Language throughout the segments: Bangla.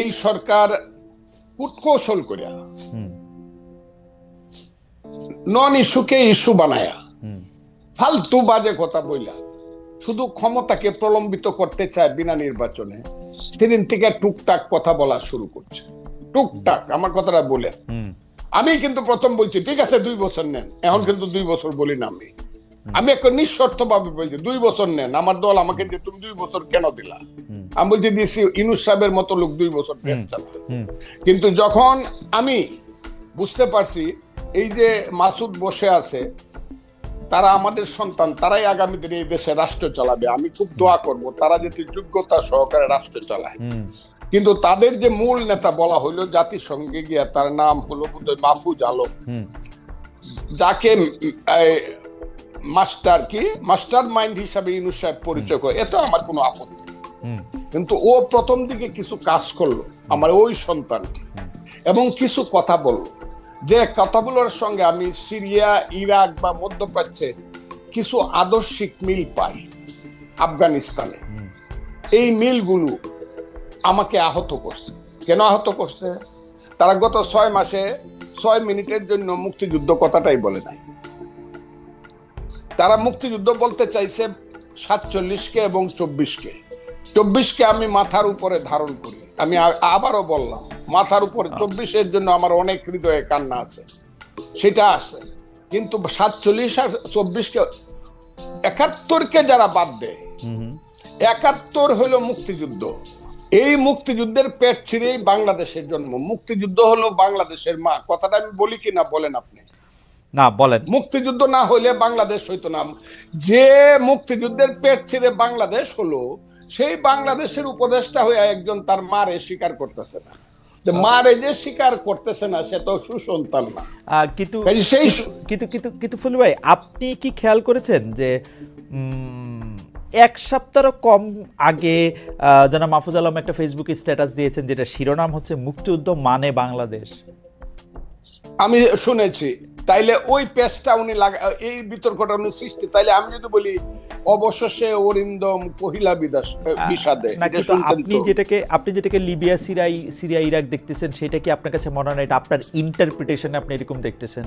এই সরকার কুটকৌশল করিয়া নন ইস্যুকে ইস্যু বানায়া। ফালতু বাজে কথা বইলা। শুধু ক্ষমতাকে প্রলম্বিত করতে চায় বিনা নির্বাচনে সেদিন থেকে টুকটাক কথা বলা শুরু করছে। টুকটাক আমার কথাটা বলে। আমি কিন্তু প্রথম বলছি ঠিক আছে দুই বছর নেন। এখন কিন্তু দুই বছর বলি না আমি। আমি একটা নিঃশর্ত ভাবে বলছি দুই বছর নেন আমার দল আমাকে দিয়ে তুমি দুই বছর কেন দিলা? আমি বলছি দিয়েছি ইনুস সাহেবের মতো লোক দুই বছর কিন্তু যখন আমি বুঝতে পারছি এই যে মাসুদ বসে আছে তারা আমাদের সন্তান তারাই আগামী দিনে এই দেশে রাষ্ট্র চালাবে। আমি খুব দোয়া করব তারা যাতে যোগ্যতা সহকারে রাষ্ট্র চালায়। কিন্তু তাদের যে মূল নেতা বলা হইল জাতিসংঘে গিয়া তার নাম হলো মাহফুজ আলম। যাকে মাস্টার কি মাস্টার মাইন্ড হিসাবে ইউনুস সাহেব পরিচয় করে এতে আমার কোনো আপত্তি। কিন্তু ও প্রথম দিকে কিছু কাজ করল আমার ওই সন্তানটি। এবং কিছু কথা বলল যে কথাগুলোর সঙ্গে আমি সিরিয়া ইরাক বা মধ্যপ্রাচ্যে কিছু আদর্শিক মিল পাই আফগানিস্তানে। এই মিলগুলো আমাকে আহত করছে। কেন আহত করছে? তারা গত ছয় মাসে ছয় মিনিটের জন্য মুক্তিযুদ্ধ কথাটাই বলে নাই। তারা মুক্তিযুদ্ধ বলতে চাইছে সাতচল্লিশকে এবং চব্বিশকে। চব্বিশকে আমি মাথার উপরে ধারণ করি। আমি আবারও বললাম মাথার উপরে চব্বিশের জন্য আমার অনেক হৃদয়ে কান্না আছে। সেটা আছে। কিন্তু সাতচল্লিশ আর চব্বিশকে একাত্তরকে যারা বাদ দেয় একাত্তর হলো মুক্তিযুদ্ধ। এই মুক্তিযুদ্ধের পেট ছিঁড়েই বাংলাদেশের জন্ম। মুক্তিযুদ্ধ হলো বাংলাদেশের মা। কথাটা আমি বলি কি না বলেন আপনি। না বলেন। মুক্তিযুদ্ধ না হইলে বাংলাদেশ হইতো না। যে মুক্তিযুদ্ধের পেট ছিঁড়ে বাংলাদেশ হলো সেই বাংলাদেশের উপদেষ্টা হয়ে একজন তার মারে স্বীকার করতেছে না। যে মারে যে স্বীকার করতেছে না সে তো সুসন্তান না। কিন্তু সেই কিন্তু- কিন্তু কিন্তু ফুলু ভাই আপনি কি খেয়াল করেছেন যে এক সপ্তাহ কম আগে জনাব মাহফুজ আলম একটা ফেসবুকে স্ট্যাটাস দিয়েছেন যেটা শিরোনাম হচ্ছে মুক্তিযুদ্ধ মানে বাংলাদেশ? আমি শুনেছি। তাইলে ওই পেজটা উনি লাগা এই বিতর্কটা উনি সৃষ্টি। তাইলে আমি যদি বলি অবশেষে অরিন্দম কহিলা বিদাস বিষাদে। আপনি যেটাকে আপনি যেটাকে লিবিয়া সিরিয়া সিরিয়া ইরাক দেখতেছেন সেটা কি আপনার কাছে মনে হয় এটা আপনার ইন্টারপ্রিটেশনে আপনি এরকম দেখতেছেন?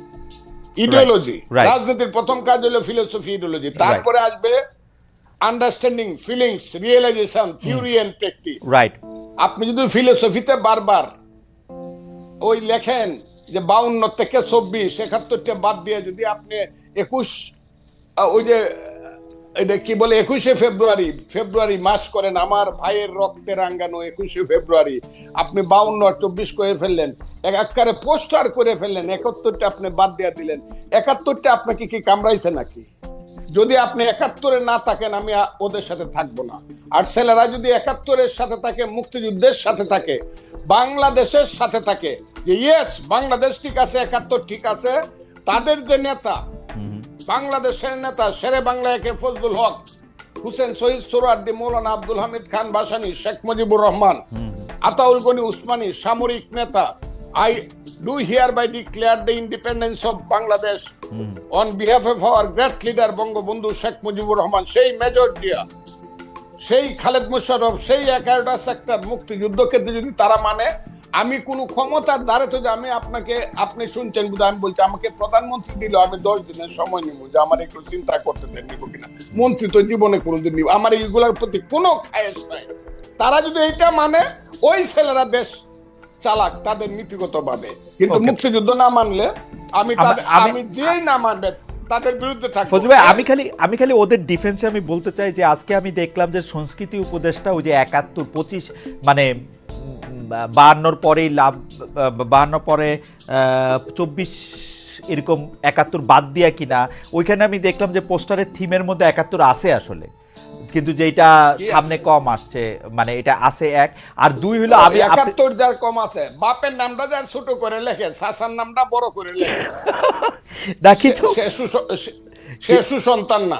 ইডিওলজি রাজনীতির প্রথম কাজ হলো ফিলোসফি ইডিওলজি তারপরে আসবে understanding feelings realization theory and practice right আপনি যদি ফিলোসফিতে বারবার ওই লেখেন যে বাউন্ন থেকে চব্বিশ একাত্তরটা বাদ দিয়ে যদি আপনি একুশ ওই যে এটা কি বলে, একুশে ফেব্রুয়ারি? ফেব্রুয়ারি মাস করেন আমার ভাইয়ের রক্তে রাঙ্গানো একুশে ফেব্রুয়ারি। আপনি বাউন্ন আর চব্বিশ করে ফেললেন। এক একবারে পোস্টার করে ফেললেন। একাত্তরটা আপনি বাদ দিয়ে দিলেন। একাত্তরটা আপনাকে কি কামড়াইছে নাকি? যদি আপনি একাত্তরে না থাকেন, আমি ওদের সাথে থাকব না। আর ছেলেরা যদি একাত্তরের সাথে থাকে, মুক্তিযুদ্ধের সাথে থাকে, বাংলাদেশের সাথে থাকে, যে ইয়েস বাংলাদেশ ঠিক আছে, একাত্তর ঠিক আছে, তাদের যে নেতা বাংলাদেশের নেতা শেরে বাংলা একে ফজলুল হক, হুসেন শহীদ সোরার্দি, মৌলানা আব্দুল হামিদ খান বাসানি, শেখ মুজিবুর রহমান, আতাউল গনি উসমানী, সামরিক নেতা, I, do hereby declare the independence of Bangladesh, on behalf of our great leader Bangabandhu Sheikh Mujibur Rahman, সেই মেজর জিয়া, সেই খালেদ মুশারফ সেই এগারোটা সেক্টর মুক্তিযুদ্ধকে যদি তারা মানে আমি কোনো ক্ষমতার দ্বারে তো যে আমি আপনাকে আপনি শুনছেন বুঝে আমি বলছি আমাকে প্রধানমন্ত্রী দিল আমি দশ দিনের সময় নিব যে আমার একটু চিন্তা করতে দেন নিব কিনা। মন্ত্রী তো জীবনে কোনোদিন নিব আমার এইগুলোর প্রতি কোনো খায়েশ নাই। তারা যদি এইটা মানে ওই ছেলেরা দেশ চালাক তাদের নীতিগত ভাবে কিন্তু. মুক্তিযুদ্ধ না মানলে আমি আমি- যেই না মানবে তাদের বিরুদ্ধে থাকব। ভাই আমি খালি আমি খালি ওদের ডিফেন্সে আমি বলতে চাই যে আজকে আমি দেখলাম যে সংস্কৃতি উপদেষ্টা ওই যে একাত্তর পঁচিশ মানে বাহান্নর পরেই লাভ বাহান্ন পরে চব্বিশ এরকম একাত্তর বাদ দিয়া কিনা ওইখানে আমি দেখলাম যে পোস্টারের থিমের মধ্যে একাত্তর আছে আসলে। কিন্তু যেটা সামনে কম আসছে মানে এটা আছে এক। আর দুই হলো আমি একাত্তর যার কম আছে বাপের নামটা যার ছোট করে লেখে শাসার নামটা বড় করে লেখে। দেখি সে- সে সুসন্তান না।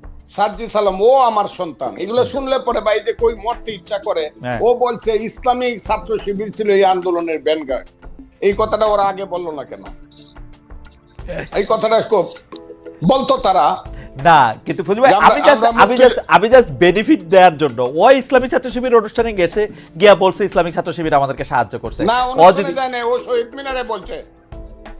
সার্জি সালাম ও আমার সন্তান। এগুলো শুনলে পরে ভাই যে কই মরতে ইচ্ছা করে। হ্যাঁ। ও বলছে ইসলামিক ছাত্র শিবির ছিল এই আন্দোলনের ব্যানগার্ড এই কথাটা ওরা আগে বলল না কেন? এই কথাটা খুব বলতো তারা। না কিন্তু ফজলু ভাই আমি জাস্ট আমি জাস্ট আমি জাস্ট বেনিফিট দেওয়ার জন্য ওই ইসলামিক ছাত্র শিবির অনুষ্ঠানে গেছে গিয়া বলছে ইসলামিক ছাত্র শিবির আমাদেরকে সাহায্য করছে। না ও যদি ও শহীদ মিনারে বলছে।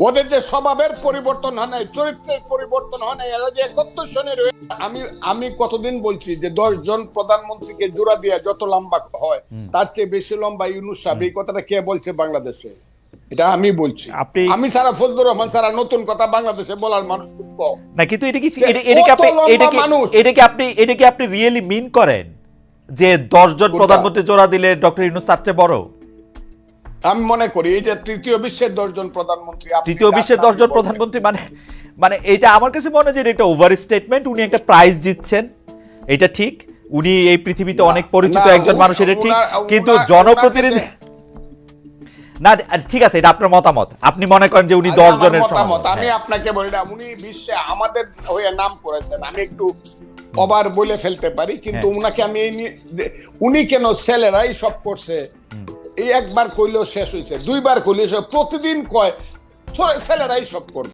ওদের যে স্বভাবের পরিবর্তন হয় নাই চরিত্রের পরিবর্তন হয় নাই এরা যে একত্র শনি আমি আমি কতদিন বলছি যে দশ জন প্রধানমন্ত্রীকে জোড়া দিয়ে যত লম্বা হয় তার চেয়ে বেশি লম্বা ইউনুস সাহেব এই কথাটা কে বলছে বাংলাদেশে? এটা আমি বলছি। আপনি- আমি সারা ফজলুর রহমান সারা নতুন কথা বাংলাদেশে বলার মানুষ খুব কম। না কিন্তু এটা কি এটা- কি আপনি এটা কি। এটা কি আপনি এটা কি আপনি রিয়েলি মিন করেন যে দশ জন কোনটা? প্রধানমন্ত্রী জোড়া দিলে ডক্টর ইউনুস তার চেয়ে বড়? আমি মনে করি এই যে তৃতীয় বিশ্বের দশজন প্রধানমন্ত্রী আপনি তৃতীয় বিশ্বের দশজন প্রধানমন্ত্রী মানে মানে এটা আমার কাছে মনে হয় যে এটা ওভার স্টেটমেন্ট উনি একটা প্রাইজ জিতছেন এটা ঠিক। উনি এই পৃথিবীতে অনেক পরিচিত একজন মানুষ এটা ঠিক। কিন্তু জনপ্রতিনিধি না ঠিক আছে এটা আপনার মতামত। আপনি মনে করেন যে উনি দশ জনের মতামত আমি হ্যাঁ। আপনাকে বলি না উনি বিশ্বে আমাদের হয়ে নাম করেছেন। আমি একটু অবার বলে ফেলতে পারি কিন্তু হ্যাঁ। উনাকে আমি এই উনি কেন ছেলেরাই সব করছে? এই একবার কইলেও শেষ হয়েছে দুইবার কইলে প্রতিদিন কয় ছেলেরাই সব করবে।